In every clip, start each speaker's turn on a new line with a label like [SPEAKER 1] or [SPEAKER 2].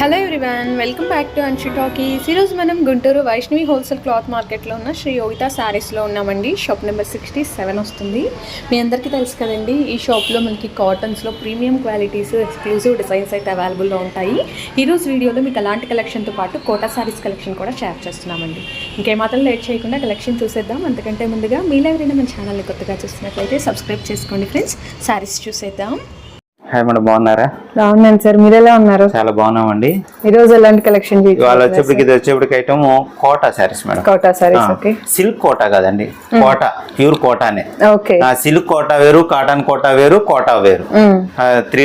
[SPEAKER 1] Hello everyone welcome back to Anshi talkies ఈరోజు మనం Guntur Vaishnavi wholesale cloth మార్కెట్లో ఉన్న శ్రీ యోగిత శారీస్లో ఉన్నామండి. షాప్ నెంబర్ సిక్స్టీ సెవెన్ వస్తుంది. మీ అందరికీ తెలుసు కదండి ఈ షాప్లో మనకి కాటన్స్లో ప్రీమియం క్వాలిటీస్ ఎక్స్క్లూజివ్ డిజైన్స్ అయితే అవైలబుల్లో ఉంటాయి. ఈరోజు వీడియోలో మీకు అలాంటి కలెక్షన్తో పాటు కోటా శారీస్ కలెక్షన్ కూడా షేర్ చేస్తున్నామండి. ఇంకేమాత్రం లేట్ చేయకుండా కలెక్షన్ చూసేద్దాం. అంతకంటే ముందుగా మీలో ఎవరైనా మన ఛానల్ని కొత్తగా చూస్తున్నట్లయితే సబ్స్క్రైబ్ చేసుకోండి ఫ్రెండ్స్. శారీస్ చూసేద్దాం.
[SPEAKER 2] హాయ్ మేడం బాగున్నారా?
[SPEAKER 1] బాగున్నాను సార్ మీరు ఎలా ఉన్నారు?
[SPEAKER 2] చాలా బాగున్నామండి.
[SPEAKER 1] ఈరోజు ఎలాంటి కలెక్షన్
[SPEAKER 2] ఇవాళ వచ్చేప్పటికి ఇది వచ్చేప్పటికి item Kota saris madam.
[SPEAKER 1] Kota saris okay.
[SPEAKER 2] Silk Kota కదండి కోటా ప్యూర్ కోటానే.
[SPEAKER 1] ఓకే.
[SPEAKER 2] సిల్క్ కోటా వేరు కాటన్ కోటా వేరు కోటా వేరు. Three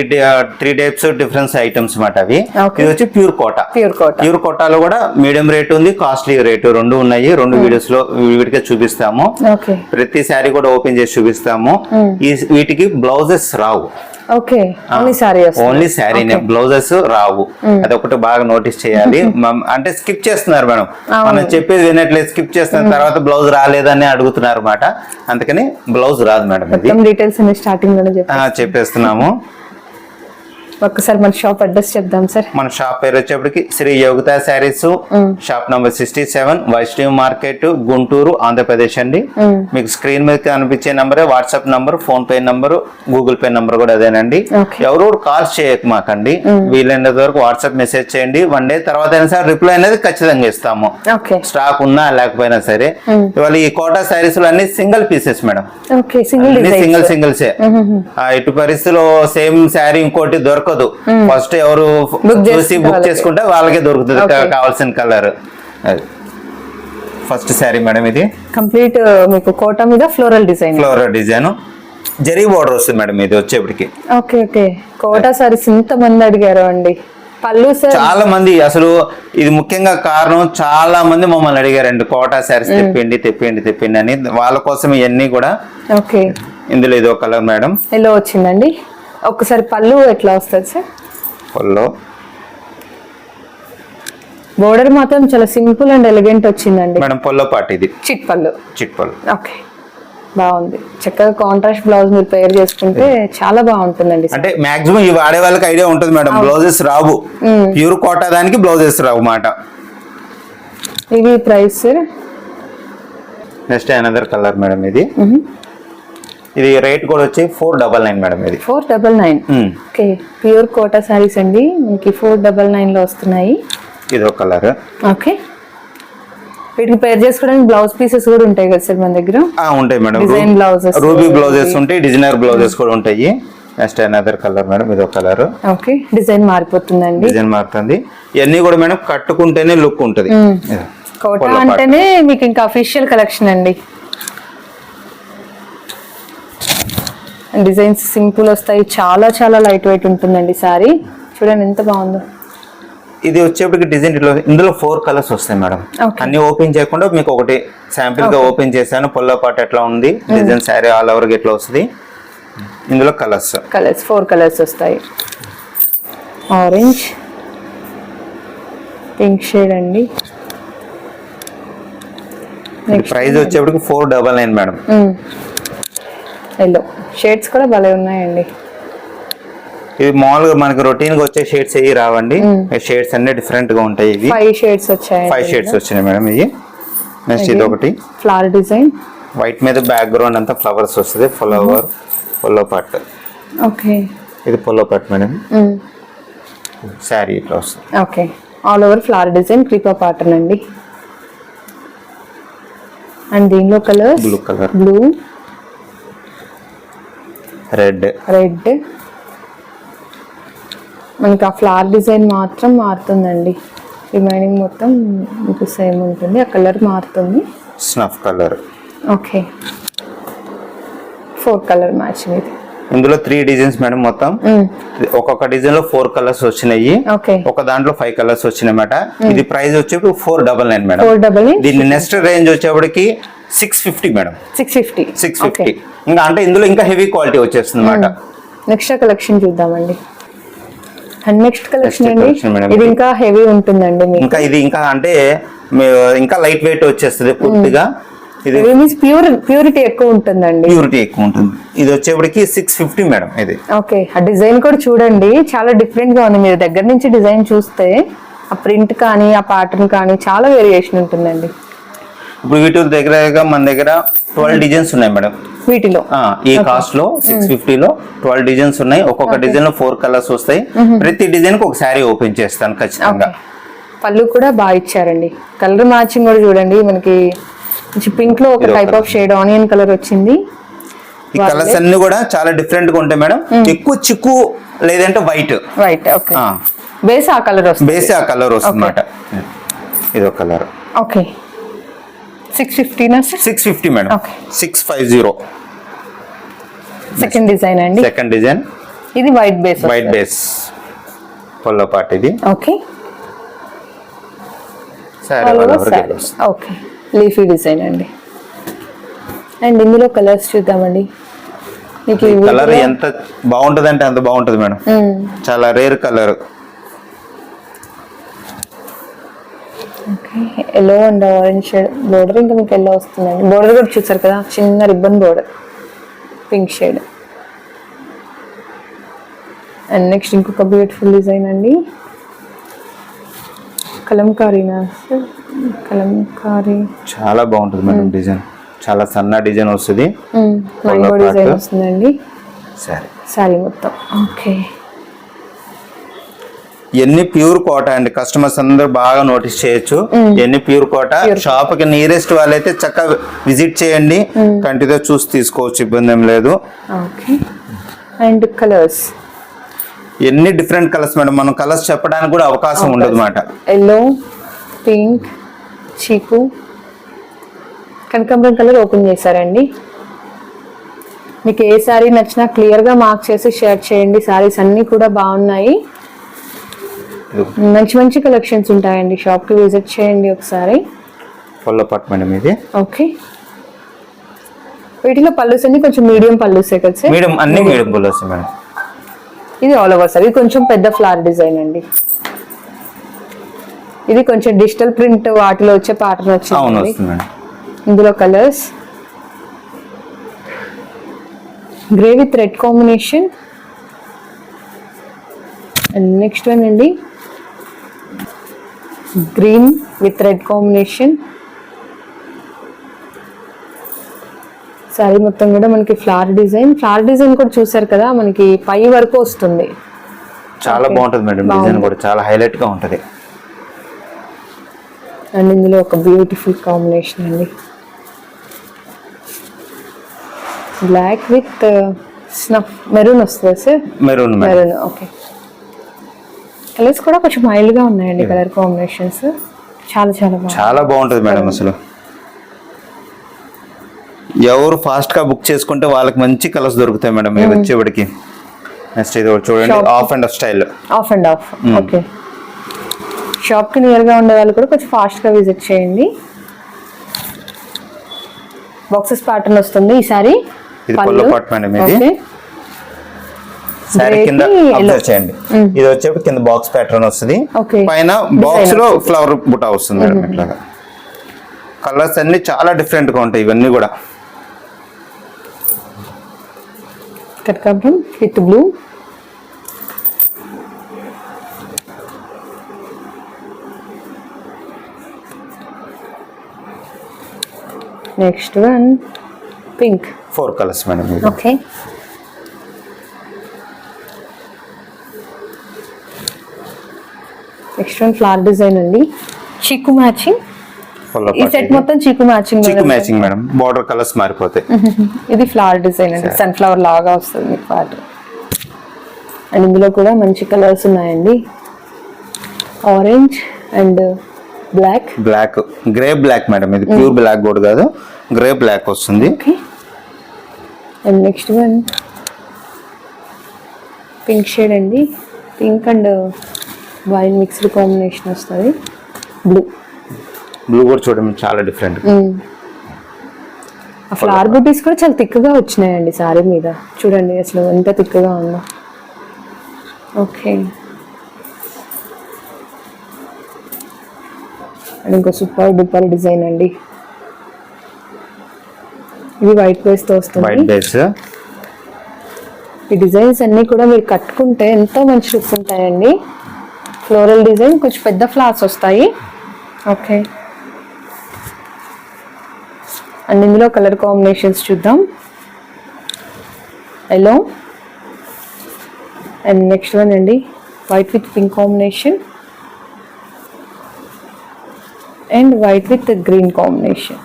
[SPEAKER 2] three types difference items మాట అవి. ఇది వచ్చి pure Kota.
[SPEAKER 1] Pure Kota.
[SPEAKER 2] Pure కోటాలో కూడా మీడియం రేట్ ఉంది కాస్ట్లీ రేటు రెండు ఉన్నాయి రెండు వీడియోస్లో వీటికే చూపిస్తాము. ప్రతి శారీ కూడా ఓపెన్ చేసి చూపిస్తాము. ఈ వీటికి బ్లౌజెస్ రావు.
[SPEAKER 1] ఓకే ఓన్లీ
[SPEAKER 2] శారీనే బ్లౌజెస్ రావు. అదొకటి బాగా నోటీస్ చేయాలి. అంటే స్కిప్ చేస్తున్నారు మేడం. మనం చెప్పేది వినట్లేదు స్కిప్ చేస్తున్న తర్వాత బ్లౌజ్ రాలేదని అడుగుతున్నారు అనమాట అందుకని బ్లౌజ్ రాదు మేడం
[SPEAKER 1] డీటెయిల్స్ స్టార్టింగ్
[SPEAKER 2] చెప్పేస్తున్నాము.
[SPEAKER 1] ఒక్కసారి మన షాప్ అడ్రస్ చెప్దాం సార్.
[SPEAKER 2] మన షాప్ పేరు వచ్చేప్పటికి Shri Yogita saris. Shop number sixty seven Vaishnavi market Guntur Andhra Pradesh అండి. మీకు స్క్రీన్ మీద కనిపించే నంబరే WhatsApp number PhonePe number Google Pay number కూడా అదేనండి. ఎవరు కాల్స్ చేయక మాకండి. వీలైనంత వరకు వాట్సాప్ మెసేజ్ చేయండి. వన్ డే తర్వాత అయినా సరే రిప్లై అనేది ఖచ్చితంగా ఇస్తాము. స్టాక్ ఉన్నా లేకపోయినా సరే. ఇవాళ ఈ కోటా శారీస్ అన్ని సింగిల్ పీసెస్ మేడం.
[SPEAKER 1] సింగిల్
[SPEAKER 2] సింగిల్సే. ఆ, ఇటు పరిస్థితిలో సేమ్ శారీ ఇంకోటి దొరకదు. ఫస్ట్ ఎవరు చూసి బుక్. చేసుకుంటే వాళ్ళకే దొరుకుతుంది కావాల్సిన కలర్. ఫస్ట్ శారీ మేడం ఇది.
[SPEAKER 1] కంప్లీట్ మీకు కోట మీద floral design.
[SPEAKER 2] Floral design. Zari border వస్తుంది మేడం ఇది వచ్చేప్పటికి.
[SPEAKER 1] Okay okay. కోటా సారీస్ ఇంత మంది అడిగారు అండి. పళ్ళు
[SPEAKER 2] చాలా మంది అసలు ఇది ముఖ్యంగా కారణం చాలా మంది మమ్మల్ని అడిగారండి. కోటా శారీస్ తెప్పిండి తెప్పిండి తెప్పిండి అని. వాళ్ళ కోసం ఇవన్నీ కూడా.
[SPEAKER 1] ఓకే.
[SPEAKER 2] ఇందులో ఇదో కలర్ మేడం.
[SPEAKER 1] ఎలా వచ్చిందండి. ఒక్కసారి పళ్ళు ఎట్లా వస్తుంది సార్?
[SPEAKER 2] ఫుల్లో
[SPEAKER 1] బోర్డర్ మాత్రం చాలా సింపుల్ అండ్ ఎలిగెంట్ వచ్చిందండి.
[SPEAKER 2] మేడం పొల్లో పాటు ఇది.
[SPEAKER 1] చిట్ పళ్ళు.
[SPEAKER 2] చిట్ పళ్ళు.
[SPEAKER 1] ఓకే. బాగుంది. చక్కగా కాంట్రాస్ట్ బ్లౌజ్ మీరు పేర్ చేసుకుంటే చాలా బాగుంటుందండి
[SPEAKER 2] అంటే మాక్సిమం ఇవి వాడే వాళ్ళకి ఐడియా ఉంటుంది మేడం బ్లౌజెస్ రావు. ప్యూర్ కోటా దానికి బ్లౌజెస్ రావు మాట.
[SPEAKER 1] ఇవి price sir
[SPEAKER 2] next another colour madam ఇది. ఇది రేట్ కూడా వచ్చి ఫోర్ డబల్ నైన్ మేడం ఇది.
[SPEAKER 1] Four double nine okay pure Kota saris అండి. మనకి ఫోర్ డబల్ నైన్లో వస్తున్నాయి.
[SPEAKER 2] ఇది ఒక కలర్
[SPEAKER 1] ఓకే వీటికి పేర్ చేసుకోవడానికి బ్లౌజ్ పీసెస్ కూడా ఉంటాయి కదా సార్ మన దగ్గర?
[SPEAKER 2] ఉంటాయి madam
[SPEAKER 1] Design blouses.
[SPEAKER 2] Ruby blouses ఉంటాయి డిజైనర్ బ్లౌజెస్ కూడా ఉంటాయి. నెక్స్ట్ అనదర్ కలర్ మేడం ఇది ఒక కలర్
[SPEAKER 1] ఓకే డిజైన్ మారిపోతుందండి.
[SPEAKER 2] డిజైన్ మారుతుంది. ఇవన్నీ కూడా మేడం కట్టుకుంటేనే లుక్ ఉంటుంది.
[SPEAKER 1] కోటా. అంటేనే మీకు ఇంకా అఫీషియల్ కలెక్షన్ అండి. డిజైన్స్ సింపుల్ వస్తాయి. చాలా చాలా లైట్ వెయిట్ ఉంటుందండి సారీ. చూడండి ఎంత బాగుందో.
[SPEAKER 2] ఇది వచ్చేప్పటికి డిజైన్ ఇట్లా ఇందులో ఫోర్ కలర్స్ వస్తాయి మేడం. అన్ని ఓపెన్ చేయకుండా మీకు ఒకటి శాంపిల్గా ఓపెన్ చేశాను. పొల్ల పాట ఎట్లా ఉంది? డిజైన్ శారీ ఆల్ ఓవర్గా ఎట్లా వస్తుంది? ఇందులో కలర్స్.
[SPEAKER 1] కలర్స్ ఫోర్ కలర్స్ వస్తాయి. ఆరెంజ్ పింక్ షేడ్ అండి.
[SPEAKER 2] ప్రైస్ వచ్చేప్పటికి four double nine madam.
[SPEAKER 1] Yellow. Shades కూడా భలే ఉన్నాయండి.
[SPEAKER 2] ఇది మామూలుగా మనకి రొటీన్గా వచ్చే షేడ్స్ ఏవి రావండి. షేడ్స్ అన్ని డిఫరెంట్గా ఉంటాయి ఇవి.
[SPEAKER 1] ఫైవ్ షేడ్స్ వచ్చాయి
[SPEAKER 2] ఫైవ్ షేడ్స్ వచ్చినాయి మేడం ఇవి. నెక్స్ట్ ఇది ఒకటి
[SPEAKER 1] ఫ్లవర్ డిజైన్
[SPEAKER 2] వైట్ మీద బ్యాక్ గ్రౌండ్ అంతా ఫ్లవర్స్ వస్తుంది. ఫ్లవర్ పొల్లో పాట్
[SPEAKER 1] ఓకే
[SPEAKER 2] ఇది పొల్లో పాట్ మేడం. శారీ ఇట్లా వస్తుంది.
[SPEAKER 1] Okay all over flower design creeper pattern అండి. అండ్ దీనిలో colours
[SPEAKER 2] blue colour
[SPEAKER 1] blue
[SPEAKER 2] red
[SPEAKER 1] red మనకి ఆ ఫ్లవర్ డిజైన్ మాత్రం మారుతుందండి. రిమైనింగ్ మొత్తం మీకు సేమ్ ఉంటుంది. ఆ కలర్ మారుతుంది.
[SPEAKER 2] Snuff colour
[SPEAKER 1] okay four colour matching ఇది.
[SPEAKER 2] ఇందులో త్రీ డిజైన్స్ మేడం మొత్తం. ఒక్కొక్క డిజైన్లో ఫోర్ కలర్స్ వచ్చినాయి. ఒక దాంట్లో ఫైవ్ కలర్స్ వచ్చినాయన్నమాట ఇది ప్రైస్ వచ్చేప్పుడు ఫోర్ డబల్ నైన్ మేడం దీని నెక్స్ట్ రేంజ్ వచ్చేప్పటికి six fifty madam
[SPEAKER 1] six fifty
[SPEAKER 2] six fifty ఇంకా అంటే ఇందులో ఇంకా హెవీ క్వాలిటీ వచ్చేస్తుంది అనమాట
[SPEAKER 1] నెక్స్ట్ కలెక్షన్ చూద్దామండి. నెక్స్ట్ కలెక్షన్ అండి. ఇది ఇంకా హెవీ ఉంటుందండి
[SPEAKER 2] ఇంకా ఇది ఇంకా అంటే ఇంకా లైట్ వెయిట్ వచ్చేస్తుంది పూర్తిగా. ఇది
[SPEAKER 1] మీన్స్ ప్యూర్ ప్యూరిటీ ఎక్కువ ఉంటుందండి.
[SPEAKER 2] ప్యూరిటీ ఎక్కువ ఉంటుంది. ఇది వచ్చేప్పటికి సిక్స్ ఫిఫ్టీ మేడం ఇది.
[SPEAKER 1] ఓకే ఆ డిజైన్ కూడా చూడండి చాలా డిఫరెంట్గా ఉంది. మీరు దగ్గర నుంచి డిజైన్ చూస్తే ఆ ప్రింట్ కానీ ఆ ప్యాటర్న్ కానీ చాలా వేరియేషన్ ఉంటుందండి.
[SPEAKER 2] ఇప్పుడు వీటి దగ్గరగా మన దగ్గర ట్వెల్వ్ డిజైన్స్ ఉన్నాయి మేడం.
[SPEAKER 1] వీటిలో?
[SPEAKER 2] ఈ కాస్ట్లో సిక్స్ ఫిఫ్టీలో ట్వెల్వ్ డిజైన్స్ ఉన్నాయి. ఒక్కొక్క డిజైన్లో ఫోర్ కలర్స్ వస్తాయి. ప్రతి డిజైన్కి ఒక శారీ ఓపెన్ చేస్తాను ఖచ్చితంగా.
[SPEAKER 1] పళ్ళు కూడా బాగా ఇచ్చారండి. కలర్ మ్యాచింగ్ కూడా చూడండి. మనకి పింక్లో ఒక type of shade onion colour వచ్చింది.
[SPEAKER 2] ఈ కలర్స్ అన్ని కూడా చాలా డిఫరెంట్గా ఉంటాయి మేడం. ఎక్కువ చిక్కు లేదంటే వైట్
[SPEAKER 1] రైట్ ఓకే బేస్ ఆ కలర్ వస్తుంది.
[SPEAKER 2] బేస్ ఆ కలర్ వస్తుంది అన్నమాట. ఇది ఒక colour
[SPEAKER 1] okay six ఫిఫ్టీనా
[SPEAKER 2] six fifty madam. Six five zero
[SPEAKER 1] second design అండి.
[SPEAKER 2] సెకండ్ డిజైన్
[SPEAKER 1] ఇది వైట్ బేస్
[SPEAKER 2] వైట్ బేస్ పొల్ల పాట ఇది.
[SPEAKER 1] Okay
[SPEAKER 2] sorry
[SPEAKER 1] okay leafy design అండి. అండ్ ఇందులో కలర్స్ చూద్దామండి. మీకు
[SPEAKER 2] కలర్ ఎంత బాగుంటది అంటే అంత బాగుంటది మేడం. చాలా rare colour
[SPEAKER 1] yellow and orange shade border ఇంకా మీకు ఎల్లో వస్తుందండి. బోర్డర్ కూడా చూసారు కదా? చిన్న ribbon border pink shade and next ఇంకొక బ్యూటిఫుల్ డిజైన్ అండి. కలంకారీనా? సార్ కలంకారీ.
[SPEAKER 2] చాలా బాగుంటది మేడం డిజైన్. చాలా సన్న డిజైన్ వస్తుంది. Polo
[SPEAKER 1] design. వస్తుందండి.
[SPEAKER 2] సరే
[SPEAKER 1] శారీ మొత్తం. ఓకే
[SPEAKER 2] ఎన్ని ప్యూర్ కోట అండి? కస్టమర్స్ అందరూ బాగా నోటీస్ చేయొచ్చు. ఎన్ని ప్యూర్ కోట? షాప్కి నియరెస్ట్ వాళ్ళైతే చక్కగా విజిట్ చేయండి. కంటితో చూసి తీసుకోవచ్చు ఇబ్బంది ఏం లేదు.
[SPEAKER 1] ఓకే. అండ్ కలర్స్
[SPEAKER 2] ఎన్ని డిఫరెంట్ కలర్స్ మేడం మనం కలర్స్ చెప్పడానికి కూడా అవకాశం ఉండదు మాట
[SPEAKER 1] ఎల్లో పింక్ చీకు కనకాంబరం కలర్ ఓపెన్ చేశారండి. మీకు ఏ శారీ నచ్చినా క్లియర్గా మార్క్ చేసి షేర్ చేయండి. శారీస్ అన్నీ కూడా బాగున్నాయి. మంచి మంచి కలెక్షన్స్ ఉంటాయండి. షాప్కి విజిట్ చేయండి ఒకసారి.
[SPEAKER 2] పొల్ల పట్టు మేడం ఇది
[SPEAKER 1] ఓకే. వీటిలో పళ్ళుస్ అన్ని కొంచెం మీడియం పళ్ళుసే కదా సార్?
[SPEAKER 2] మీడియం అన్ని మీడియం పుల్ వస్తాయి మేడం.
[SPEAKER 1] ఇది ఆల్ ఓవర్ సార్. ఇది కొంచెం పెద్ద ఫ్లవర్ డిజైన్ అండి. ఇది కొంచెం డిజిటల్ ప్రింట్ వాటిలో వచ్చే ప్యాటర్న్ వచ్చింది ఇందులో colours grey with red combination and next one అండి. Green with red combination sari మొత్తం కూడా మనకి ఫ్లవర్ డిజైన్ ఫ్లవర్ డిజైన్ కూడా చూసారు కదా మనకి పై వరకు వస్తుంది.
[SPEAKER 2] చాలా. బాగుంటది మేడం. డిజైన్ కూడా చాలా హైలైట్గా ఉంటది.
[SPEAKER 1] అండ్ ఇందులో ఒక బ్యూటిఫుల్ కాంబినేషన్ అండి. బ్లాక్ విత్ స్నఫ్ మెరూన్ వస్తుంది sir
[SPEAKER 2] maroon
[SPEAKER 1] maroon okay colours కూడా కొంచెం మైల్డ్గా ఉన్నాయండి కలర్ కాంబినేషన్స్. చాలా చాలా
[SPEAKER 2] చాలా బాగుంటది మేడం అసలు. ఎవరు ఫాస్ట్గా బుక్ చేసుకుంటే వాళ్ళకి మంచి కలర్స్ దొరుకుతాయి మేడం ఇది వచ్చేవాడికి నెక్స్ట్ ఇది చూడండి. Half and half style.
[SPEAKER 1] Half and half okay షాప్కి నియర్గా ఉండే వాళ్ళు కూడా కొంచెం ఫాస్ట్గా విజిట్ చేయండి. బాక్సెస్ ప్యాటర్న్ వస్తుంది ఈసారి
[SPEAKER 2] ఇది పళ్ళు. పాటు మేడం ఇది. శారీ కింద అబ్జర్వ్. చేయండి. ఇది వచ్చేప్పుడు కింద బాక్స్ ప్యాటర్న్ వస్తుంది. పైన
[SPEAKER 1] బాక్స్లో.
[SPEAKER 2] ఫ్లవర్ బుట్ట వస్తుంది మేడం ఇట్లాగా. కలర్స్ అన్ని చాలా డిఫరెంట్గా ఉంటాయి ఇవన్నీ కూడా.
[SPEAKER 1] With blue next one pink
[SPEAKER 2] four colours madam
[SPEAKER 1] okay next one flower design అండి చీకు మ్యాచింగ్ ఈ సెట్. మొత్తం చీకు మ్యాచింగ్
[SPEAKER 2] చిక్కు మ్యాచింగ్ మేడం బార్డర్ కలర్స్ మారిపోతాయి.
[SPEAKER 1] ఇది ఫ్లవర్ డిజైన్ అండి. సన్ఫ్లవర్ లాగా వస్తుంది మీకు ప్యాటర్న్ అండ్ ఇందులో కూడా మంచి కలర్స్ ఉన్నాయండి. Orange and black
[SPEAKER 2] black grey black madam ఇది ప్యూర్ బ్లాక్ కూడా కాదు. గ్రే బ్లాక్ వస్తుంది.
[SPEAKER 1] Okay and next one pink shade అండి. Pink and wine mixed combination వస్తుంది. బ్లూ
[SPEAKER 2] బ్లూ కూడా చూడండి చాలా డిఫరెంట్
[SPEAKER 1] ఆ ఫ్లవర్ బుటీస్ కూడా చాలా తిక్కుగా వచ్చినాయండి సారీ మీద. చూడండి అసలు ఎంత తిక్కుగా ఉందో. ఓకే అండ్ ఇంకో సూపర్ డూపర్ డిజైన్ అండి. ఇది వైట్ బేస్తో వస్తుంది.
[SPEAKER 2] వైట్ బేస్
[SPEAKER 1] ఈ డిజైన్స్ అన్ని కూడా మీరు కట్టుకుంటే ఎంతో మంచి లుక్ ఉంటాయండి. ఫ్లోరల్ డిజైన్ కొంచెం పెద్ద ఫ్లవర్స్ వస్తాయి. ఓకే అండ్ ఇందులో కలర్ కాంబినేషన్స్ చూద్దాం. ఎల్లో అండ్ నెక్స్ట్ వన్ అండి. White with pink combination and white with green combination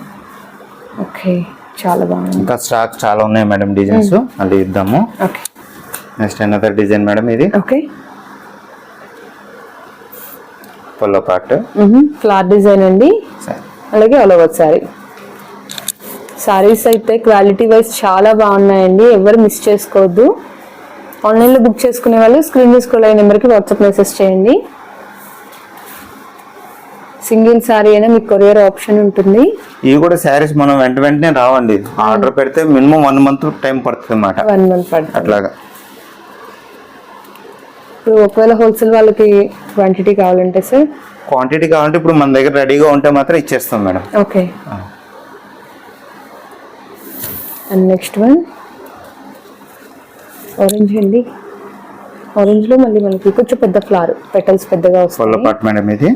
[SPEAKER 1] okay చాలా బాగుంది.
[SPEAKER 2] ఇంకా స్టాక్ చాలా ఉన్నాయి మేడం డిజైన్స్. మళ్ళీ ఇద్దాము.
[SPEAKER 1] Okay
[SPEAKER 2] next another design madam ఇది.
[SPEAKER 1] ఓకే
[SPEAKER 2] పొల్లో పార్ట్.
[SPEAKER 1] ఫ్లవర్ డిజైన్ అండి. అలాగే ఆల్ ఓవర్ శారీ శారీస్ అయితే క్వాలిటీ వైజ్ చాలా బాగున్నాయండి. ఎవరు మిస్ చేసుకోవద్దు. ఆన్లైన్లో బుక్ చేసుకునే వాళ్ళు స్క్రీన్ స్క్రోల్ అయిన నెంబర్కి వాట్సాప్ మెసేజ్ చేయండి. సింగిల్ శారీ అయినా మీకు కొరియర్ ఆప్షన్ ఉంటుంది.
[SPEAKER 2] ఇవి కూడా శారీస్ మనం వెంట వెంటనే రావండి. ఆర్డర్ పెడితే మినిమం వన్ మంత్ టైం పడుతుంది అన్నమాట
[SPEAKER 1] వన్ మంత్ పడుతుంది.
[SPEAKER 2] అట్లాగా.
[SPEAKER 1] ఇప్పుడు ఒకవేళ హోల్సేల్ వాళ్ళకి క్వాంటిటీ కావాలంటే సార్
[SPEAKER 2] క్వాంటిటీ కావాలంటే ఇప్పుడు మన దగ్గర రెడీగా ఉంటే మాత్రం ఇచ్చేస్తాం madam.
[SPEAKER 1] Okay and next one orange అండి. ఆరెంజ్లో మళ్ళీ మనకి కొంచెం పెద్ద ఫ్లవర్ పెటల్స్ పెద్దగా వస్తాయి.
[SPEAKER 2] పార్ట్ మేడం ఇది.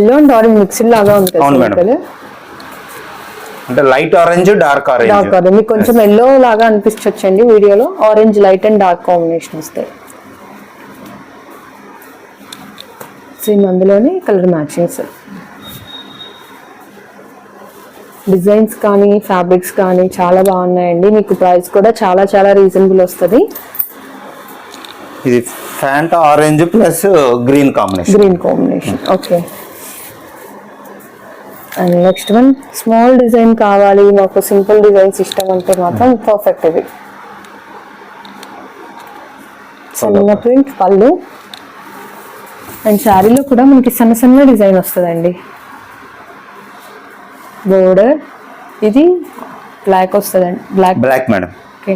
[SPEAKER 1] ఎల్లో అండ్ ఆరెంజ్ మిక్సింగ్ లాగా ఉంది
[SPEAKER 2] అవును మేడం. అంటే light orange dark
[SPEAKER 1] dark
[SPEAKER 2] orange
[SPEAKER 1] orange మీకు కొంచెం ఎల్లో లాగా అనిపించవచ్చండి వీడియోలో. Orange light and dark combination వస్తాయి. సేమ్ అందులోనే కలర్ మ్యాచింగ్స్ డిజైన్స్ కానీ ఫ్యాబ్రిక్స్ కానీ చాలా బాగున్నాయండి. మీకు ప్రైస్ కూడా చాలా చాలా రీజనబుల్ వస్తుంది.
[SPEAKER 2] ఇది Fanta orange plus green combination.
[SPEAKER 1] Green combination. Okay. And next one small design కావాలి. మాకు సింపుల్ డిజైన్స్ ఇష్టం అంటే మాత్రం పర్ఫెక్ట్ ఇది సన్న ప్రింట్ పళ్ళు. అండ్ శారీలో కూడా మనకి సన్న సన్న డిజైన్ వస్తుందండి. బోర్డర్ ఇది బ్లాక్ వస్తుందండి. బ్లాక్
[SPEAKER 2] బ్లాక్ మేడం
[SPEAKER 1] ఓకే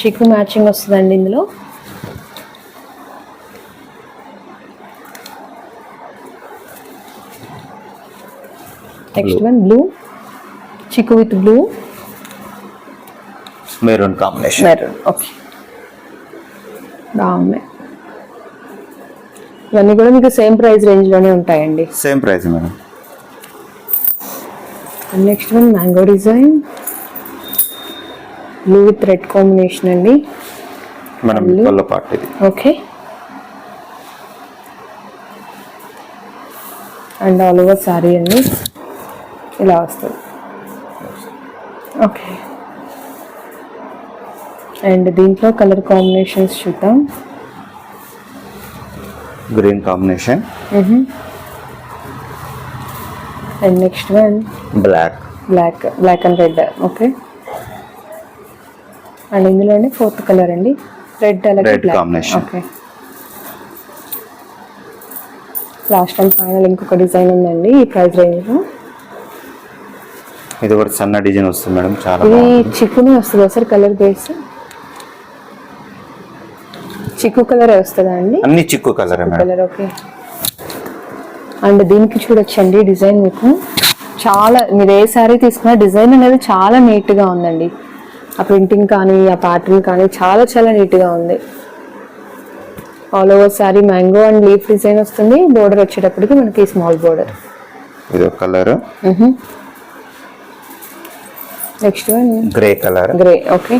[SPEAKER 1] చిక్కు మ్యాచింగ్ వస్తుందండి ఇందులో. నెక్స్ట్ వన్ బ్లూ చిక్కు with blue
[SPEAKER 2] maroon combination
[SPEAKER 1] maroon okay బాగున్నాయి ఇవన్నీ కూడా మీకు సేమ్ ప్రైస్ రేంజ్లోనే ఉంటాయండి.
[SPEAKER 2] Same price madam
[SPEAKER 1] next one mango design blue with red combination అండి.
[SPEAKER 2] మేడం
[SPEAKER 1] పళ్ళు.
[SPEAKER 2] పార్ట్ ఇది.
[SPEAKER 1] Okay and all over sari అండి. ఇలా వస్తుంది. ఓకే అండ్ దీంట్లో కలర్ కాంబినేషన్స్ చూద్దాం.
[SPEAKER 2] Green combination
[SPEAKER 1] and next one
[SPEAKER 2] black
[SPEAKER 1] black black and red okay and ఇందులోనే fourth colour అండి. రెడ్ అలాగే
[SPEAKER 2] Red
[SPEAKER 1] black
[SPEAKER 2] combination.
[SPEAKER 1] Okay last and final ఇంకొక design ఉందండి ఈ ప్రైస్ రేంజ్లో
[SPEAKER 2] ఇది కూడా సన్న డిజైన్ వస్తుంది మేడం చాలా
[SPEAKER 1] ఇది చిక్కునే వస్తుందా సార్ కలర్ బేస్ చిక్కు కలర్ వస్తుందా అండి?
[SPEAKER 2] అన్ని చిక్కు కలర్
[SPEAKER 1] ఓకే. అండ్ దీనికి చూడొచ్చండి డిజైన్ మీకు. చాలా మీరు ఏ శారీ తీసుకున్నా డిజైన్ అనేది చాలా నీట్గా ఉందండి. ఆ ప్రింటింగ్ కానీ ఆ ప్యాటర్న్ కానీ చాలా చాలా నీట్గా ఉంది. All over sari mango and leaf design వస్తుంది. బోర్డర్ వచ్చేటప్పటికి మనకి స్మాల్ బోర్డర్.
[SPEAKER 2] ఇది ఒక colour.
[SPEAKER 1] Next one
[SPEAKER 2] grey colour.
[SPEAKER 1] Grey okay.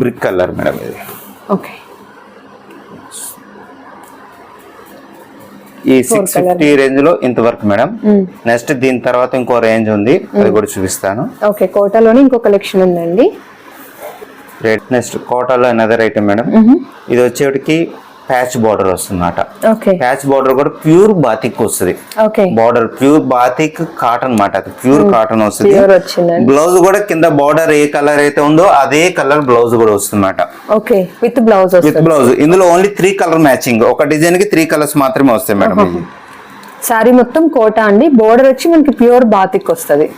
[SPEAKER 2] Brick colour madam ఇది.
[SPEAKER 1] ఓకే.
[SPEAKER 2] ఈ సిక్స్ ఫిఫ్టీ రేంజ్లో ఇంతవరకు మేడం. నెక్స్ట్ దీని తర్వాత ఇంకో రేంజ్ ఉంది. అది కూడా చూపిస్తాను.
[SPEAKER 1] ఓకే కోటాలోనే ఇంకో కలెక్షన్ ఉందండి.
[SPEAKER 2] నెక్స్ట్ కోటాలో అనదర్ ఐటమ్ మేడం. ఇది వచ్చేటికి ప్యాచ్ బార్డర్ వస్తుందన్నమాట.
[SPEAKER 1] ఓకే.
[SPEAKER 2] ప్యాచ్ బార్డర్ కూడా ప్యూర్ బాతిక్ వస్తుంది.
[SPEAKER 1] Okay.
[SPEAKER 2] Border pure batik cotton మాట అది ప్యూర్ కాటన్ వస్తుంది. బ్లౌజ్ కూడా కింద బార్డర్ ఏ కలర్ అయితే ఉందో అదే కలర్ బ్లౌజ్ కూడా వస్తుంది అన్నమాట
[SPEAKER 1] okay. With blouse
[SPEAKER 2] with blouse. ఇందులో ఓన్లీ త్రీ కలర్ మ్యాచింగ్ ఒక డిజైన్కి త్రీ కలర్స్ మాత్రమే వస్తాయి మేడం.
[SPEAKER 1] శారీ మొత్తం కోట అండి. బోర్డర్ వచ్చి మనకి ప్యూర్ బాతిక్ వస్తుంది.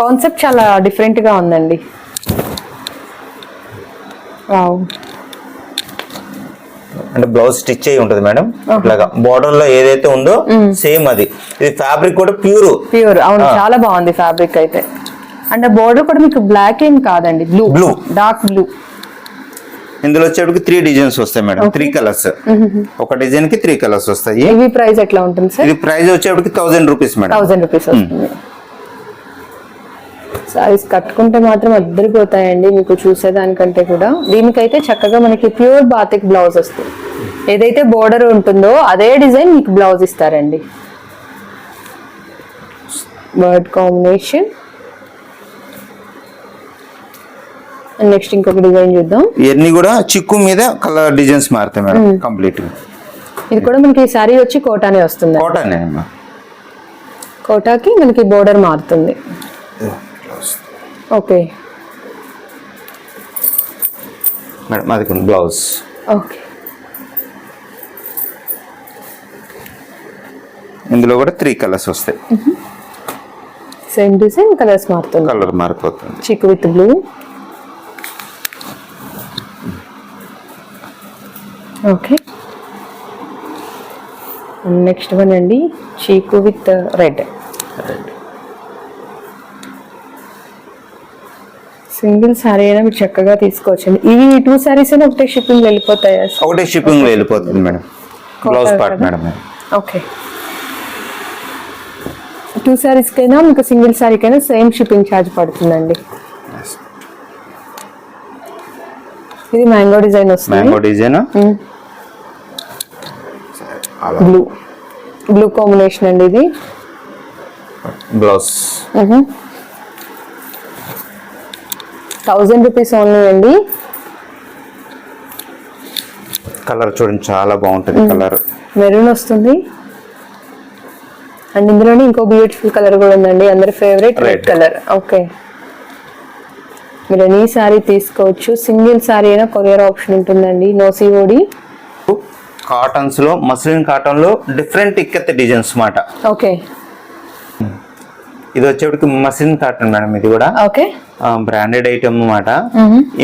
[SPEAKER 1] కాన్సెప్ట్ చాలా డిఫరెంట్గా ఉందండి. వావ్
[SPEAKER 2] అంటే బ్లౌజ్ స్టిచ్ అయి ఉంటుంది మేడం. ఇట్లాగా. బార్డర్లో ఏదైతే ఉందో సేమ్ అది. ఇది ఫ్యాబ్రిక్ కూడా ప్యూర్
[SPEAKER 1] ప్యూర్ అవును చాలా బాగుంది ఫ్యాబ్రిక్ అయితే. అంటే బోర్డర్ కూడా మీకు బ్లాక్ ఏం కాదండి బ్లూ
[SPEAKER 2] Blue.
[SPEAKER 1] డార్క్ బ్లూ
[SPEAKER 2] ఇందులో వచ్చేటికి త్రీ డిజైన్స్ వస్తాయి మేడం. త్రీ కలర్స్ ఒక డిజైన్కి త్రీ కలర్స్ వస్తాయి.
[SPEAKER 1] ఇవి ప్రైస్ ఎట్లా ఉంటుంది సార్
[SPEAKER 2] ఇది price వచ్చేటికి thousand rupees madam.
[SPEAKER 1] Thousand rupees వస్తుంది. సారీస్ కట్టుకుంటే మాత్రం అద్దరిపోతాయండి మీకు చూసేదానికంటే కూడా. దీనికైతే చక్కగా మనకి ప్యూర్ బాతిక్ బ్లౌజ్ వస్తుంది. ఏదైతే బోర్డర్ ఉంటుందో అదే డిజైన్ మీకు బ్లౌజ్ ఇస్తారండి. బర్డ్ కాంబినేషన్ నెక్స్ట్ ఇంకొక డిజైన్ చూద్దాం.
[SPEAKER 2] ఇవన్నీ కూడా చిక్కు మీద కలర్ డిజైన్స్ మారుతాయి మేడం కంప్లీట్గా
[SPEAKER 1] ఇది కూడా మనకి ఈ సారీ వచ్చి కోటానే వస్తుంది.
[SPEAKER 2] కాటన్
[SPEAKER 1] కోటాకి మనకి బోర్డర్ మారుతుంది. ఓకే.
[SPEAKER 2] మేడం అది బ్లౌజ్.
[SPEAKER 1] ఓకే.
[SPEAKER 2] ఇందులో కూడా త్రీ కలర్స్ వస్తాయి.
[SPEAKER 1] సేమ్ డిజైన్ కలర్స్ మారుతుంది.
[SPEAKER 2] కలర్ మారిపోతుంది.
[SPEAKER 1] చిక్ with blue okay. Next one అండి చీకు విత్ రెడ్ సింగిల్ సారీ అయినా మీరు చక్కగా తీసుకోవచ్చండి. ఇవి టూ సారీస్ అయినా ఒకటే షిప్పింగ్ వెళ్ళిపోతాయా?
[SPEAKER 2] ఒకటే షిప్పింగ్ వెళ్ళిపోతుంది madam. Blouse part? Madam
[SPEAKER 1] okay two సారీస్కైనా మీకు సింగిల్ సారీకైనా సేమ్ షిప్పింగ్ ఛార్జ్ పడుతుందండి. ఇది మ్యాంగో డిజైన్ వస్తుంది.
[SPEAKER 2] Mango design
[SPEAKER 1] blue blue combination అండి ఇది.
[SPEAKER 2] బ్లౌజ్
[SPEAKER 1] థౌజండ్ రూపీస్ ఓన్లీ అండి.
[SPEAKER 2] కలర్ చూడండి చాలా బాగుంటుంది కలర్.
[SPEAKER 1] మెరూన్ వస్తుంది. అండ్ ఇందులోనే ఇంకో బ్యూటిఫుల్ కలర్ కూడా ఉందండి. అందరి ఫేవరెట్ రెడ్. కలర్ ఓకే మీరు ఎనీ సారీ తీసుకోవచ్చు. సింగిల్ సారీ అయినా కొరియర్ ఆప్షన్ ఉంటుందండి. నో సిఓడి
[SPEAKER 2] కాటన్స్లో మస్లిన్ కాటన్లో డిఫరెంట్ ఇక్కత్ డిజైన్స్ మాట.
[SPEAKER 1] ఓకే
[SPEAKER 2] ఇది వచ్చేటికి మస్లిన్ కాటన్ మేడం ఇది కూడా.
[SPEAKER 1] ఓకే.
[SPEAKER 2] బ్రాండెడ్ ఐటమ్ అన్నమాట.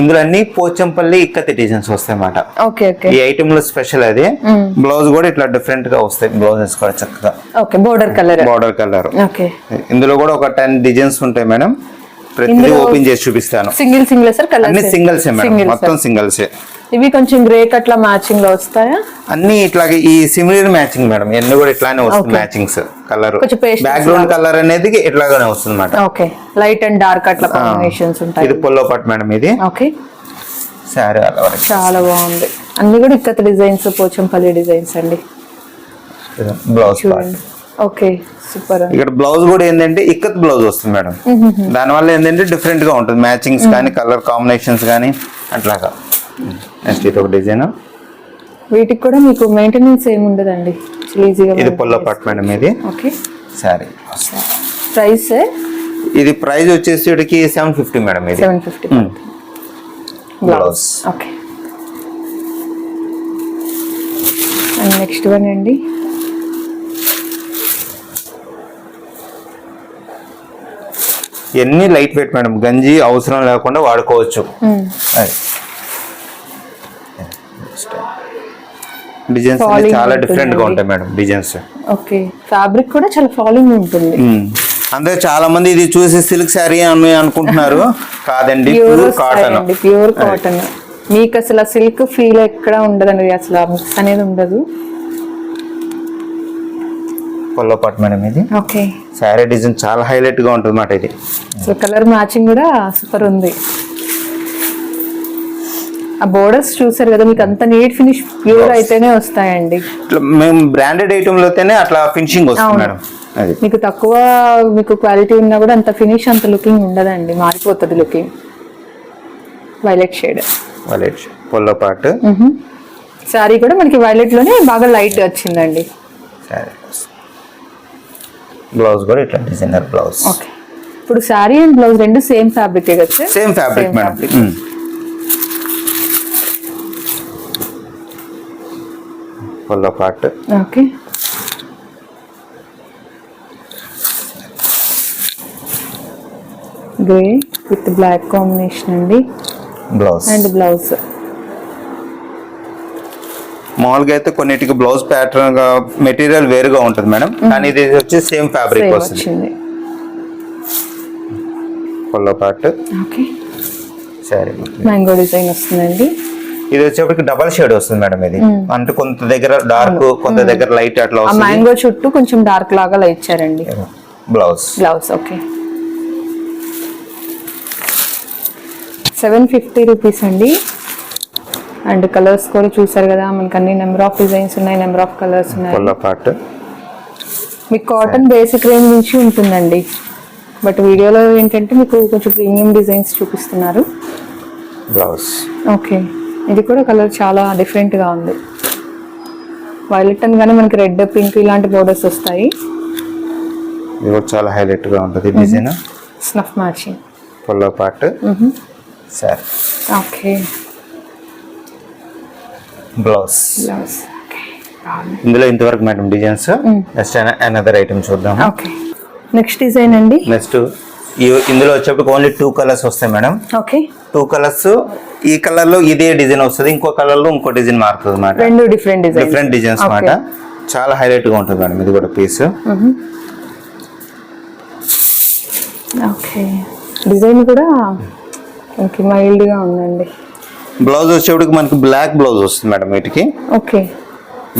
[SPEAKER 2] ఇందులో అన్ని పోచంపల్లి ఇక్కత్ డిజైన్స్ వస్తాయి
[SPEAKER 1] ఓకే
[SPEAKER 2] ఈ ఐటమ్లో స్పెషల్ అది. బ్లౌజ్ కూడా ఇట్లా డిఫరెంట్గా వస్తాయి. బ్లౌజెస్ కూడా చక్కగా.
[SPEAKER 1] Border colour
[SPEAKER 2] border colour
[SPEAKER 1] okay.
[SPEAKER 2] ఇందులో కూడా ఒక టెన్ డిజైన్స్ ఉంటాయి మేడం. ప్రతిదీ ఓపెన్ చేసి చూపిస్తాను.
[SPEAKER 1] సింగిల్ సింగిల్
[SPEAKER 2] అన్ని సింగిల్స్ మేడం. మొత్తం సింగిల్స్
[SPEAKER 1] ఇవి కొంచెం గ్రే కట్ల మ్యాచింగ్లో వస్తాయా?
[SPEAKER 2] అన్ని ఇట్లాగే ఈ సిమిలర్ మ్యాచింగ్ మేడం. ఇవన్నీ కూడా ఇట్లానే వస్తుంది మ్యాచింగ్స్ కలర్ బ్యాక్గ్రౌండ్ కలర్ అనేది ఇట్లాగానే వస్తుంది అనమాట
[SPEAKER 1] ఓకే లైట్ అండ్ డార్క్ అట్లా కాంబినేషన్స్ ఉంటాయి.
[SPEAKER 2] ఇది పొల్లో పట్ మేడం ఇది.
[SPEAKER 1] ఓకే
[SPEAKER 2] శారీ అలా వరకు.
[SPEAKER 1] చాలా బాగుంది. అన్ని కూడా ఇక్కత డిజైన్స్ పోచంపల్లి డిజైన్స్ అండి.
[SPEAKER 2] బ్లౌజ్ పార్ట్
[SPEAKER 1] ఓకే సూపర్
[SPEAKER 2] ఇక్కడ బ్లౌజ్ కూడా ఏంటంటే ఇక్కత్ బ్లౌజ్ వస్తుంది మేడం. దానివల్ల ఏంటంటే డిఫరెంట్గా ఉంటుంది. మ్యాచింగ్స్ కానీ కలర్ కాంబినేషన్స్ కానీ అట్లాగా. నెక్స్ట్ ఇది ఒక డిజైన్
[SPEAKER 1] వీటికి కూడా మీకు మెయింటెనెన్స్ ఏమి ఉండదండి. ఈజీగా
[SPEAKER 2] ఇది పొల్లో పట్ మేడం ఇది
[SPEAKER 1] ఓకే
[SPEAKER 2] శారీ
[SPEAKER 1] ప్రైస్
[SPEAKER 2] ఇది ప్రైస్ వచ్చేసి వీడికి సెవెన్ ఫిఫ్టీ మేడం ఇది.
[SPEAKER 1] Seven fifty
[SPEAKER 2] blouse
[SPEAKER 1] okay and next one అండి.
[SPEAKER 2] ఇవన్నీ లైట్ వెయిట్ మేడం గంజి అవసరం లేకుండా వాడుకోవచ్చు. అది డిజైన్స్ చాలా
[SPEAKER 1] డిఫరెంట్గా.
[SPEAKER 2] ఉంటాయి మేడం డిజైన్స్.
[SPEAKER 1] ఓకే. ఫ్యాబ్రిక్ కూడా చాలా ఫాలింగ్ ఉంటుంది.
[SPEAKER 2] అందరూ చాలా మంది ఇది చూసి సిల్క్ శారీ అని అనుకుంటున్నారు. కాదండి
[SPEAKER 1] ప్యూర్
[SPEAKER 2] కాటన్
[SPEAKER 1] అండి ప్యూర్ కాటన్ మీకు అసలు సిల్క్ ఫీల్ ఎక్కడ ఉండదండి అసలు మిక్స్ అనేది ఉండదు.
[SPEAKER 2] పొల్లో పట్ మేడం ఇది.
[SPEAKER 1] ఓకే.
[SPEAKER 2] శారీ డిజైన్ చాలా హైలైట్గా ఉంటుంది అన్నమాట ఇది.
[SPEAKER 1] అసలు కలర్ మ్యాచింగ్ కూడా సూపర్ ఉంది. ఆ బోర్డర్స్ చూసారు కదా మీకు అంత నీట్ ఫినిష్ ప్యూర్ అయితేనే వస్తాయండి.
[SPEAKER 2] మేము బ్రాండెడ్ ఐటమ్లోనే అట్లా ఫినిషింగ్ వస్తుంది. మేడం. అది.
[SPEAKER 1] మీకు తక్కువ మీకు క్వాలిటీ ఉన్నా కూడా అంత ఫినిష్ అంత లుకింగ్ ఉండదండి మారిపోతుంది looking violet shade
[SPEAKER 2] violet pallu part
[SPEAKER 1] sari కూడా మనకి వైలెట్లోనే బాగా లైట్ వచ్చిందండి.
[SPEAKER 2] శారీ బ్లౌజ్ కూడా ఇట్లా డిజైనర్ బ్లౌజ్
[SPEAKER 1] ఓకే ఇప్పుడు సారీ అండ్ బ్లౌజ్ రెండు సేమ్ ఫ్యాబ్రిక్ కదా
[SPEAKER 2] same fabric madam. Pallu part.
[SPEAKER 1] Okay. Grey with black combination అండి.
[SPEAKER 2] బ్లౌజ్
[SPEAKER 1] అండ్ బ్లౌజ్
[SPEAKER 2] మామూలుగా అయితే కొన్నిటికి బ్లౌజ్ ప్యాటర్న్గా మెటీరియల్ వేరుగా ఉంటుంది మేడం. కానీ ఇది వచ్చి సేమ్ ఫ్యాబ్రిక్ వస్తుంది. Pallu part
[SPEAKER 1] okay.
[SPEAKER 2] సరే
[SPEAKER 1] మ్యాంగో డిజైన్ వస్తుందండి.
[SPEAKER 2] ఇది వచ్చేప్పటికి డబల్ షేడ్ వస్తుంది మేడం ఇది. అంటే కొంత దగ్గర డార్క్ కొంత దగ్గర లైట్ అట్లా వస్తుంది.
[SPEAKER 1] మ్యాంగో చుట్టూ కొంచెం డార్క్ లాగా లైట్ ఇచ్చారండి
[SPEAKER 2] blouse
[SPEAKER 1] blouse okay seven fifty rupees అండి. అండ్ కలర్స్ కూడా చూసారు కదా మనకి అన్ని నెంబర్ ఆఫ్ డిజైన్స్ ఉన్నాయి నెంబర్ ఆఫ్ కలర్స్ ఉన్నాయి.
[SPEAKER 2] పార్ట్
[SPEAKER 1] మీకు కాటన్ బేసిక్ రేంజ్ నుంచి ఉంటుందండి. బట్ వీడియోలో ఏంటంటే మీకు కొంచెం ప్రీమియం డిజైన్స్ చూపిస్తున్నారు.
[SPEAKER 2] బ్లౌజ్
[SPEAKER 1] ఓకే ఇది కూడా కలర్ చాలా డిఫరెంట్గా ఉంది. వైలెట్ అనగానే మనకి రెడ్ పింక్ ఇలాంటి బోర్డర్స్ వస్తాయి.
[SPEAKER 2] ఇది కూడా చాలా హైలైట్గా ఉంటుంది design.
[SPEAKER 1] Snuff matching
[SPEAKER 2] pallu part సరే
[SPEAKER 1] ఓకే.
[SPEAKER 2] బ్లౌజ్
[SPEAKER 1] బ్లౌజ్
[SPEAKER 2] ఇందులో ఇంతవరకు madam designs. Next another item చూద్దాం
[SPEAKER 1] ఓకే. నెక్స్ట్ డిజైన్ అండి.
[SPEAKER 2] నెక్స్ట్ ఇందులో వచ్చేప్పటికి ఓన్లీ టూ కలర్స్ వస్తాయి మేడం
[SPEAKER 1] ఓకే
[SPEAKER 2] టూ కలర్స్ ఈ కలర్లో ఇదే డిజైన్ వస్తుంది ఇంకో కలర్లో ఇంకో డిజైన్ మారుతుంది అన్నమాట.
[SPEAKER 1] రెండు డిఫరెంట్ డిజైన్
[SPEAKER 2] డిఫరెంట్ డిజైన్స్ అన్నమాట. చాలా హైలైట్గా ఉంటుంది మేడం ఇది కూడా పీస్
[SPEAKER 1] ఓకే డిజైన్ కూడా మనకి మైల్డ్గా ఉందండి.
[SPEAKER 2] బ్లౌజ్ వచ్చేప్పటికి మనకి బ్లాక్ బ్లౌజ్ వస్తుంది మేడం వీటికి.
[SPEAKER 1] ఓకే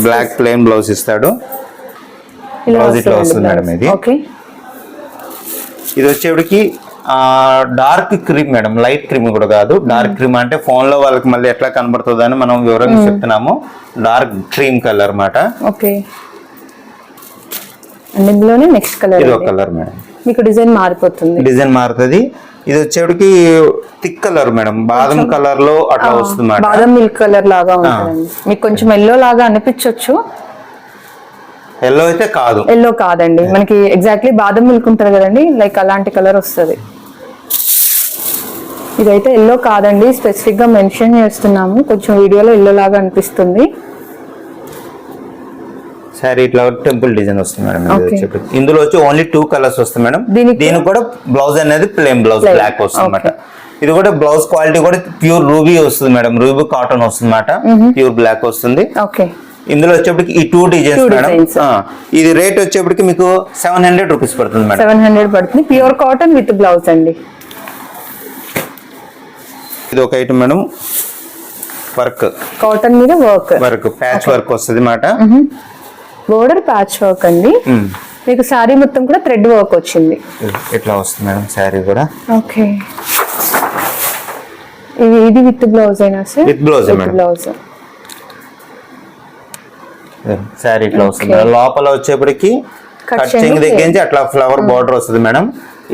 [SPEAKER 2] బ్లాక్ ప్లెయిన్ బ్లౌజ్ ఇస్తాడు. Blouse ఇట్లా వస్తుంది మేడం. ఇది.
[SPEAKER 1] ఓకే
[SPEAKER 2] ఇది వచ్చేప్పటికి dark cream madam light cream కూడా కాదు. డార్క్ క్రీమ్ అంటే ఫోన్లో వాళ్ళకి మళ్ళీ ఎట్లా కనబడుతుంది అని మనం వివరంగా చెప్తున్నాము. డార్క్ క్రీమ్ కలర్ అన్నమాట
[SPEAKER 1] ఓకే. ఇందులోనే నెక్స్ట్ కలర్
[SPEAKER 2] ఇది ఒక కలర్ మేడం.
[SPEAKER 1] మీకు డిజైన్ మారిపోతుంది.
[SPEAKER 2] డిజైన్ మారుతుంది. ఇది వచ్చేప్పటికి థిక్ కలర్ మేడం. బాదం కలర్లో అట్లా వస్తుంది
[SPEAKER 1] బాదం మిల్క్ కలర్ లాగా ఉంటుందండి. మీకు కొంచెం ఎల్లో లాగా అనిపించవచ్చు
[SPEAKER 2] ఎల్లో అయితే కాదు.
[SPEAKER 1] ఎల్లో కాదండి. మనకి ఎగ్జాక్ట్లీ బాదం మిల్క్ ఉంటుంది కదండి. లైక్ అలాంటి కలర్ వస్తుంది. ఇదైతే ఎల్లో కాదండి. స్పెసిఫిక్గా మెన్షన్ చేస్తున్నాము. కొంచెం వీడియోలో ఎల్లో లాగా అనిపిస్తుంది.
[SPEAKER 2] సారీ ఇట్లా టెంపుల్ డిజైన్ వస్తుంది మేడం. ఇందులో వచ్చి ఓన్లీ టూ కలర్స్ వస్తాయి మేడం.
[SPEAKER 1] దీనికి-
[SPEAKER 2] దీనికి కూడా బ్లౌజ్ అనేది ప్లేన్ బ్లౌజ్. బ్లాక్ వస్తుంది ఇది కూడా బ్లౌజ్ క్వాలిటీ కూడా ప్యూర్ రూబీ వస్తుంది మేడం. రూబీ కాటన్ వస్తుంది ప్యూర్ బ్లాక్ వస్తుంది.
[SPEAKER 1] ఓకే
[SPEAKER 2] ఇందులో వచ్చేప్పటికి ఈ టూ డిజైన్స్ మేడం. ఇది రేట్ వచ్చేప్పటికి మీకు సెవెన్ హండ్రెడ్ రూపీస్ పడుతుంది మేడం.
[SPEAKER 1] సెవెన్ హండ్రెడ్ పడుతుంది. ప్యూర్ కాటన్ విత్ బ్లౌజ్ అండి.
[SPEAKER 2] ఇది ఒక ఐటమ్ మేడం. వర్క్
[SPEAKER 1] కాటన్ మీద వర్క్
[SPEAKER 2] వర్క్ ప్యాచ్ వర్క్ వస్తుంది అనమాట
[SPEAKER 1] బోర్డర్ ప్యాచ్ వర్క్ అండి. మీకు శారీ మొత్తం కూడా థ్రెడ్ వర్క్ వచ్చింది.
[SPEAKER 2] ఇట్లా వస్తుంది మేడం శారీ కూడా?
[SPEAKER 1] ఓకే. ఇది ఇది విత్ బ్లౌజ్ అయినా sir? With
[SPEAKER 2] madam.
[SPEAKER 1] Blouse
[SPEAKER 2] sari ఇట్లా వస్తుంది. లోపల వచ్చేప్పటికి
[SPEAKER 1] Cut
[SPEAKER 2] కట్ చెంగ్
[SPEAKER 1] చెంగు
[SPEAKER 2] దగ్గర నుంచి అట్లా ఫ్లవర్ బార్డర్ వస్తుంది మేడం.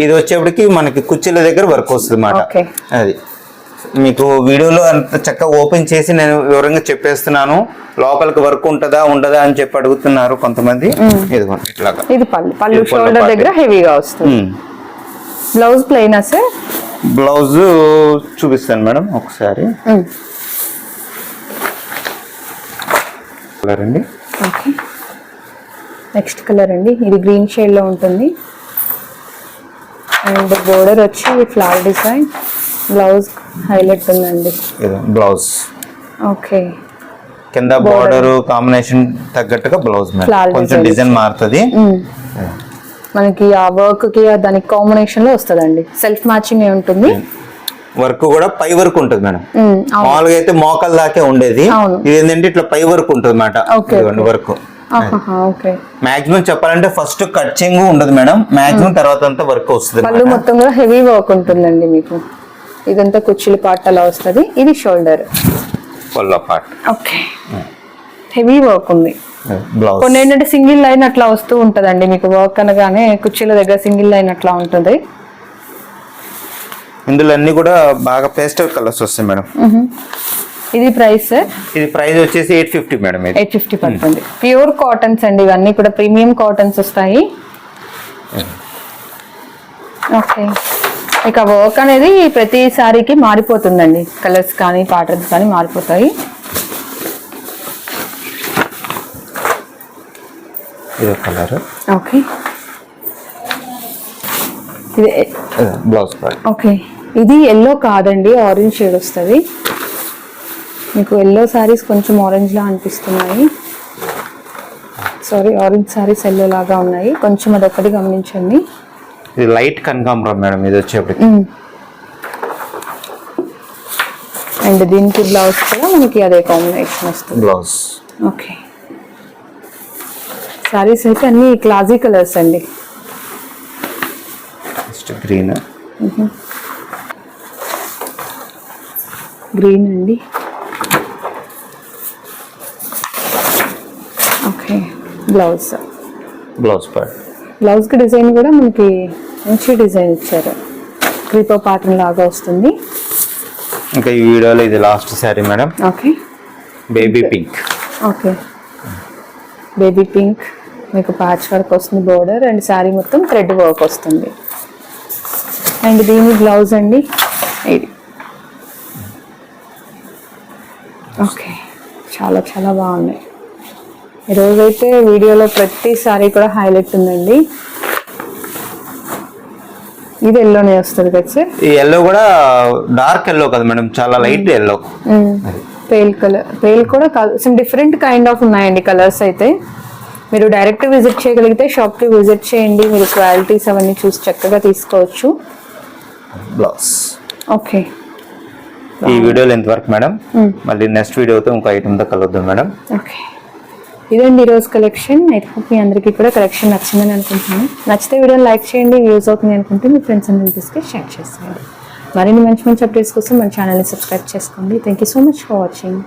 [SPEAKER 2] ఇది వచ్చేప్పటికి మనకి కుర్చీల దగ్గర వర్క్ వస్తుంది అన్నమాట. అది. మీకు వీడియోలో అంత చక్కగా ఓపెన్ చేసి నేను వివరంగా చెప్పేస్తున్నాను. లోపలికి వర్క్ ఉంటుందా ఉండదా అని చెప్పి అడుగుతున్నారు కొంతమంది. ఇదిగోండి ఇట్లాగా.
[SPEAKER 1] ఇది పళ్ళు. పళ్ళు షోల్డర్. దగ్గర హెవీగా వస్తుంది. బ్లౌజ్ ప్లెయినా సార్
[SPEAKER 2] బ్లౌజ్ చూపిస్తాను మేడం ఒకసారి. కలర్ అండి.
[SPEAKER 1] ఓకే. నెక్స్ట్ కలర్ అండి. ఇది గ్రీన్ షేడ్లో ఉంటుంది. అండ్ బోర్డర్ వచ్చి ఫ్లవర్ డిజైన్ బ్లౌజ్ హైలైట్ ఉందండి.
[SPEAKER 2] Blouse
[SPEAKER 1] okay.
[SPEAKER 2] కింద బార్డర్ కాంబినేషన్ తగ్గట్టుగా బ్లౌజ్ కొంచెం డిజైన్ మారుతుంది.
[SPEAKER 1] మనకి ఆ వర్క్కి దానికి కాంబినేషన్లో వస్తుందండి. సెల్ఫ్ మ్యాచింగ్ ఉంటుంది.
[SPEAKER 2] వర్క్ కూడా పై వరకు ఉంటుంది మేడం. మామూలుగా అయితే మోకాల దాకే ఉండేది. ఇది ఏంటంటే ఇట్లా పై వరకు ఉంటుంది
[SPEAKER 1] Okay,
[SPEAKER 2] వర్క్. మాక్సిమం చెప్పాలంటే ఫస్ట్ కట్చింగ్ ఉండదు మేడం. మాక్సిమం తర్వాత అంతా వర్క్ వస్తుంది
[SPEAKER 1] పళ్ళు మొత్తం కూడా హెవీ వర్క్ ఉంటుందండి మీకు. ఇదంతా కుర్చీల పార్ట్ అలా వస్తుంది. ఇది shoulder.
[SPEAKER 2] Part.
[SPEAKER 1] Okay. Heavy work ఉంది. కొన్ని ఏంటంటే సింగిల్ లైన్ అట్లా వస్తూ ఉంటదండి మీకు వర్క్ అనగానే కుర్చీల దగ్గర సింగిల్ లైన్ అట్లా ఉంటుంది.
[SPEAKER 2] ఇందులో అన్ని కూడా బాగా పేస్టల్ కలర్స్ వస్తాయి మేడం.
[SPEAKER 1] ఇది ప్రైస్?
[SPEAKER 2] ఇది ప్రైస్ వచ్చేసి ఎయిట్ ఫిఫ్టీ మేడం ఇది.
[SPEAKER 1] ఎయిట్ ఫిఫ్టీ పడుతుంది. ప్యూర్ కాటన్స్ అండి ఇవన్నీ కూడా. ప్రీమియం కాటన్స్ వస్తాయి. ఓకే. ఇక వర్క్ అనేది ప్రతి సారీకి మారిపోతుందండి. కలర్స్ కానీ ప్యాటర్న్స్ కానీ మారిపోతాయి.
[SPEAKER 2] ఇది కలర్.
[SPEAKER 1] ఓకే. ఇది
[SPEAKER 2] బ్లౌజ్
[SPEAKER 1] ఓకే. ఇది ఎల్లో కాదండి ఆరెంజ్ షేడ్ వస్తుంది. మీకు ఎల్లో శారీస్ కొంచెం ఆరెంజ్లా అనిపిస్తున్నాయి. సారీ ఆరెంజ్ శారీస్ ఎల్లో లాగా ఉన్నాయి. కొంచెం అదొకటి గమనించండి.
[SPEAKER 2] ఇది లైట్ కనకాంబరం మేడం ఇది వచ్చేప్పటికి.
[SPEAKER 1] అండ్ దీనికి బ్లౌజ్ కూడా మనకి అదే కాంబినేషన్ వస్తుంది.
[SPEAKER 2] బ్లౌజ్
[SPEAKER 1] ఓకే శారీస్ అయితే అన్ని క్లాసీ కలర్స్ అండి.
[SPEAKER 2] గ్రీన్
[SPEAKER 1] గ్రీన్ అండి. Okay blouse.
[SPEAKER 2] Blouse part.
[SPEAKER 1] బ్లౌజ్కి డిజైన్ కూడా మనకి మంచి డిజైన్ ఇచ్చారు. క్రీపో ప్యాటర్న్ లాగా వస్తుంది.
[SPEAKER 2] ఇంకా ఈ వీడియోలో ఇది last sari madam
[SPEAKER 1] okay.
[SPEAKER 2] Baby pink
[SPEAKER 1] okay. Baby pink మీకు ప్యాచ్ వర్క్ వస్తుంది బోర్డర్ అండ్ శారీ మొత్తం థ్రెడ్ వర్క్ వస్తుంది. అండ్ దీని బ్లౌజ్ అండి ఇది. ఓకే చాలా చాలా బాగున్నాయి ఈరోజైతే వీడియోలో ప్రతి సారీ కూడా హైలైట్ ఉందండి. ఇది ఎల్లోనే వస్తుంది కదా సార్?
[SPEAKER 2] ఈ ఎల్లో కూడా డార్క్ ఎల్లో కదా మేడం చాలా light yellow.
[SPEAKER 1] Pale colour pale కూడా సమ్ డిఫరెంట్ కైండ్ ఆఫ్ ఉన్నాయండి కలర్స్ అయితే. మీరు డైరెక్ట్ విజిట్ చేయగలిగితే షాప్కి విజిట్ చేయండి. మీరు క్వాలిటీస్ అవన్నీ చూసి చక్కగా తీసుకోవచ్చు.
[SPEAKER 2] బ్లౌజ్
[SPEAKER 1] ఓకే
[SPEAKER 2] ఈ వీడియోలో ఎంతవరకు మేడం. మళ్ళీ నెక్స్ట్ వీడియోతో ఇంకో ఐటమ్తో కలుద్దాం మేడం.
[SPEAKER 1] ఓకే. ఇదండి ఈరోజు కలెక్షన్ ఐ హోప్ మీ అందరికీ కూడా కలెక్షన్ నచ్చిందని అనుకుంటున్నాను. నచ్చితే వీడియోని లైక్ చేయండి యూజ్ అవుతుంది అనుకుంటే మీ ఫ్రెండ్స్ అండ్ రిలేటివ్స్కి షేర్ చేసేయండి. మరిన్ని మంచి మంచి అప్డేట్స్ కోసం మన ఛానల్ని సబ్స్క్రైబ్ చేసుకోండి. Thank you so much for watching